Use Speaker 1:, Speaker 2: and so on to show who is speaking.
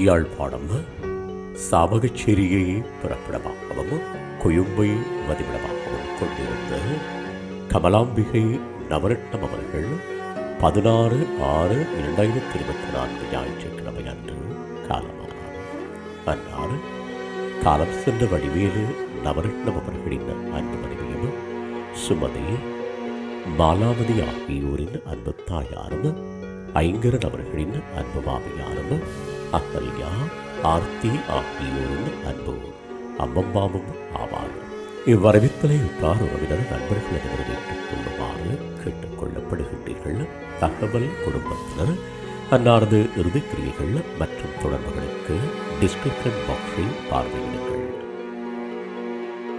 Speaker 1: யாழ்ப்பாணம் சாவகச்சேரியை புறப்படமாகவும் கொழும்பை வதிவிடமாகவும் கொண்டிருந்த கமலாம்பிகை நவரட்னம் அவர்கள் பதினாறு ஆறு இரண்டாயிரத்தி இருபத்தி நான்கு ஞாயிற்றுக்கிழமை அன்று காலமானார் அன்னார் காலம் சென்ற வடிவேலு நவரட்னம் அவர்களின் அன்பு மனைவியும் சுமதி மாலாவதி ஆகியோரின் அன்பு தாயாரும் ஐங்கரன் அவர்களின் அன்பு மாமியாரும் அகல்யா ஆர்த்தி ஆகியோரின் அன்பு அம்மம்மாவும் ஆவார். இவ்வரவித்தலை உற்றார் உறவினர் நண்பர்கள் அனைவரும் கொள்ளுமாறு கேட்டுக் கொள்ளப்படுகின்றீர்கள். தகவல் குடும்பத்தினர் அன்னாரது இறுதிக்கிரியைகள் மற்றும் தொடர்புகளுக்கு டிஸ்கிரிப்ஷன் பாக்ஸில் பார்வையிடுங்கள்.